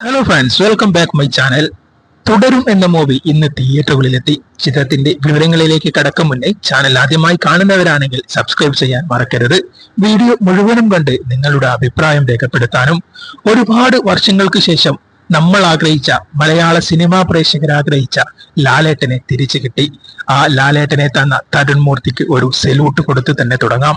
Hello friends welcome back my channel Thudarum എന്ന movie ഇന്ന് തിയേറ്ററുകളിലെത്തി ചിത്രത്തിന്റെ വിവരങ്ങളിലേക്ക് കടക്കും മുന്നേ ചാനൽ ആദ്യമായി കാണുന്നവരാണെങ്കിൽ സബ്സ്ക്രൈബ് ചെയ്യാൻ മറക്കരുത്. വീഡിയോ മുഴുവനും കണ്ട് നിങ്ങളുടെ അഭിപ്രായം രേഖപ്പെടുത്താനും ഒരുപാട് വർഷങ്ങൾക്ക് ശേഷം നമ്മൾ ആഗ്രഹിച്ച മലയാള സിനിമാ പ്രേക്ഷകർ ആഗ്രഹിച്ച ലാലേട്ടനെ തിരിച്ചു കിട്ടി. ആ ലാലേട്ടനെ തന്ന തരുൺ മൂർത്തിക്ക് ഒരു സെലൂട്ട് കൊടുത്ത് തന്നെ തുടങ്ങാം.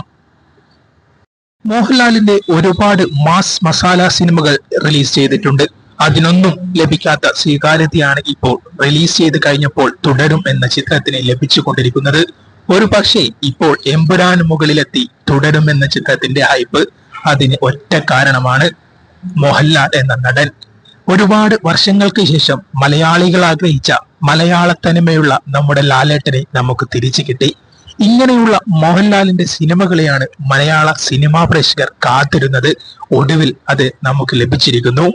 മോഹൻലാലിന്റെ ഒരുപാട് മാസ് മസാല സിനിമകൾ റിലീസ് ചെയ്തിട്ടുണ്ട്. അതിനൊന്നും ലഭിക്കാത്ത സ്വീകാര്യതയാണ് ഇപ്പോൾ റിലീസ് ചെയ്ത് കഴിഞ്ഞപ്പോൾ തുടരും എന്ന ചിത്രത്തിന് ലഭിച്ചുകൊണ്ടിരിക്കുന്നത്. ഒരു പക്ഷേ ഇപ്പോൾ എമ്പുരാന് മുകളിലെത്തി തുടരും എന്ന ചിത്രത്തിന്റെ ഹൈപ്പ് അതിന് ഒറ്റ കാരണമാണ്. മോഹൻലാൽ എന്ന നടൻ. ഒരുപാട് വർഷങ്ങൾക്ക് ശേഷം മലയാളികൾ ആഗ്രഹിച്ച മലയാള തനിമയുള്ള നമ്മുടെ ലാലേട്ടനെ നമുക്ക് തിരിച്ചു കിട്ടി. ഇങ്ങനെയുള്ള മോഹൻലാലിന്റെ സിനിമകളെയാണ് മലയാള സിനിമാ പ്രേക്ഷകർ കാത്തിരുന്നത്. ഒടുവിൽ അത് നമുക്ക് ലഭിച്ചിരിക്കുന്നു.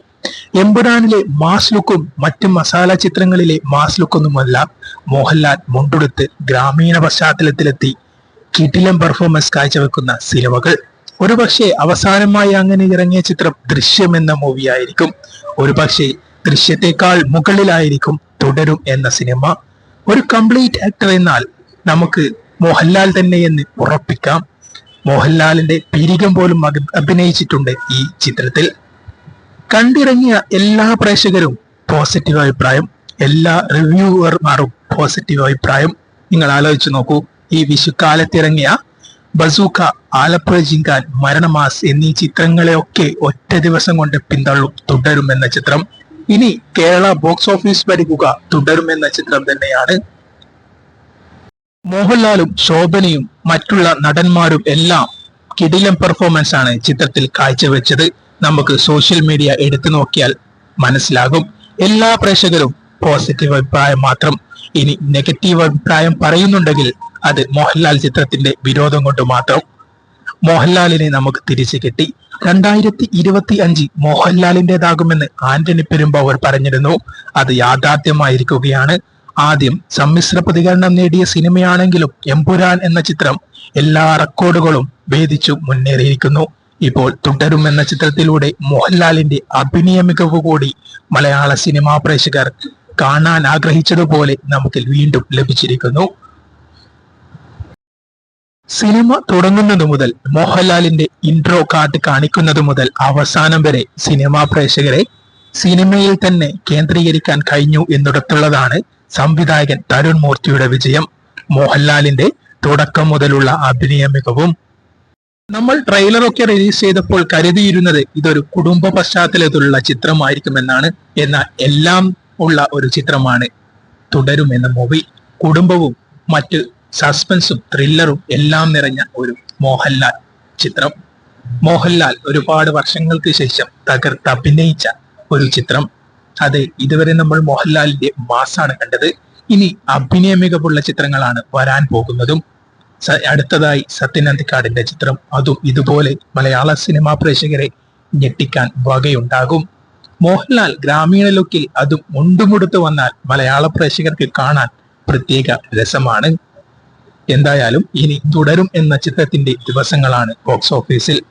എമ്പുരാനിലെ മാസ് ലുക്കും മറ്റു മസാല ചിത്രങ്ങളിലെ മാസ് ലുക്കൊന്നുമല്ല. മോഹൻലാൽ മുണ്ടുടുത്ത് ഗ്രാമീണ പശ്ചാത്തലത്തിലെത്തി കിടിലം പെർഫോമൻസ് കാഴ്ചവെക്കുന്ന സിനിമകൾ. ഒരുപക്ഷെ അവസാനമായി അങ്ങനെ ഇറങ്ങിയ ചിത്രം ദൃശ്യം എന്ന മൂവിയായിരിക്കും ഒരുപക്ഷെ ദൃശ്യത്തെക്കാൾ മുകളിലായിരിക്കും തുടരും എന്ന സിനിമ. ഒരു കംപ്ലീറ്റ് ആക്ടർ എന്നാൽ നമുക്ക് മോഹൻലാൽ തന്നെ എന്ന് ഉറപ്പിക്കാം. മോഹൻലാലിന്റെ പീരികം പോലും അഭിനയിച്ചിട്ടുണ്ട് ഈ ചിത്രത്തിൽ. കണ്ടിറങ്ങിയ എല്ലാ പ്രേക്ഷകരും പോസിറ്റീവ് അഭിപ്രായം എല്ലാ റിവ്യൂവർമാരും പോസിറ്റീവ് അഭിപ്രായം. നിങ്ങൾ ആലോചിച്ചു നോക്കൂ ഈ വിഷുക്കാലത്തിറങ്ങിയ ബസൂക്ക ആലപ്പുഴ ജിങ്കാൻ മരണമാസ് എന്നീ ചിത്രങ്ങളെയൊക്കെ ഒറ്റ ദിവസം കൊണ്ട് പിന്തള്ളും തുടരും എന്ന ചിത്രം. ഇനി കേരള ബോക്സ് ഓഫീസ് ഭരിക്കുക തുടരും എന്ന ചിത്രം തന്നെയാണ്. മോഹൻലാലും ശോഭനയും മറ്റുള്ള നടന്മാരും എല്ലാം കിടിലം പെർഫോമൻസ് ആണ് ചിത്രത്തിൽ കാഴ്ചവെച്ചത്. നമുക്ക് സോഷ്യൽ മീഡിയ എടുത്തു നോക്കിയാൽ മനസ്സിലാകും. എല്ലാ പ്രേക്ഷകരും പോസിറ്റീവ് അഭിപ്രായം മാത്രം. ഇനി നെഗറ്റീവ് അഭിപ്രായം പറയുന്നുണ്ടെങ്കിൽ അത് മോഹൻലാൽ ചിത്രത്തിന്റെ വിരോധം കൊണ്ട് മാത്രം. മോഹൻലാലിനെ നമുക്ക് തിരിച്ചു കിട്ടി. രണ്ടായിരത്തി ഇരുപത്തി അഞ്ച് മോഹൻലാലിന്റെതാകുമെന്ന് ആന്റണി പെരുമ്പാവൂർ പറഞ്ഞിരുന്നു. അത് യാഥാർത്ഥ്യമായിരിക്കുകയാണ്. ആദ്യം സമ്മിശ്ര പ്രതികരണം നേടിയ സിനിമയാണെങ്കിലും എംപുരാൻ എന്ന ചിത്രം എല്ലാ റെക്കോർഡുകളും ഭേദിച്ചു മുന്നേറിയിരിക്കുന്നു. ഇപ്പോൾ തുടരും എന്ന ചിത്രത്തിലൂടെ മോഹൻലാലിന്റെ അഭിനയ മികവ് കൂടി മലയാള സിനിമാ പ്രേക്ഷകർ കാണാൻ ആഗ്രഹിച്ചതുപോലെ നമുക്ക് വീണ്ടും ലഭിച്ചിരിക്കുന്നു. സിനിമ തുടങ്ങുന്നത് മുതൽ മോഹൻലാലിന്റെ ഇൻട്രോ കാർഡ് കാണിക്കുന്നത് മുതൽ അവസാനം വരെ സിനിമാ പ്രേക്ഷകരെ സിനിമയിൽ തന്നെ കേന്ദ്രീകരിക്കാൻ കഴിഞ്ഞു എന്നിടത്തുള്ളതാണ് സംവിധായകൻ തരുൺ മൂർത്തിയുടെ വിജയം മോഹൻലാലിന്റെ തുടക്കം മുതലുള്ള അഭിനയ മികവും. നമ്മൾ ട്രെയിലറൊക്കെ റിലീസ് ചെയ്തപ്പോൾ കരുതിയിരുന്നത് ഇതൊരു കുടുംബ പശ്ചാത്തലത്തിലുള്ള ചിത്രമായിരിക്കുമെന്നാണ്. എന്നാൽ എല്ലാം ഉള്ള ഒരു ചിത്രമാണ് തുടരും എന്ന മൂവി കുടുംബവും മറ്റ് സസ്പെൻസും ത്രില്ലറും എല്ലാം നിറഞ്ഞ ഒരു മോഹൻലാൽ ചിത്രം. മോഹൻലാൽ ഒരുപാട് വർഷങ്ങൾക്ക് ശേഷം തകർത്ത് അഭിനയിച്ച ഒരു ചിത്രം. അതെ ഇതുവരെ നമ്മൾ മോഹൻലാലിന്റെ മാസാണ് കണ്ടത്. ഇനി അഭിനയ മികവുള്ള ചിത്രങ്ങളാണ് വരാൻ പോകുന്നതും. അടുത്തതായി സത്യനന്ദിക്കാടിന്റെ ചിത്രം. അതും ഇതുപോലെ മലയാള സിനിമാ പ്രേക്ഷകരെ ഞെട്ടിക്കാൻ വകയുണ്ടാകും. മോഹൻലാൽ ഗ്രാമീണ ലുക്കിൽ അതും മുണ്ടുമുടുത്ത് വന്നാൽ മലയാള പ്രേക്ഷകർക്ക് കാണാൻ പ്രത്യേക രസമാണ്. എന്തായാലും ഇനി തുടരും എന്ന ചിത്രത്തിന്റെ ദിവസങ്ങളാണ് ബോക്സ് ഓഫീസിൽ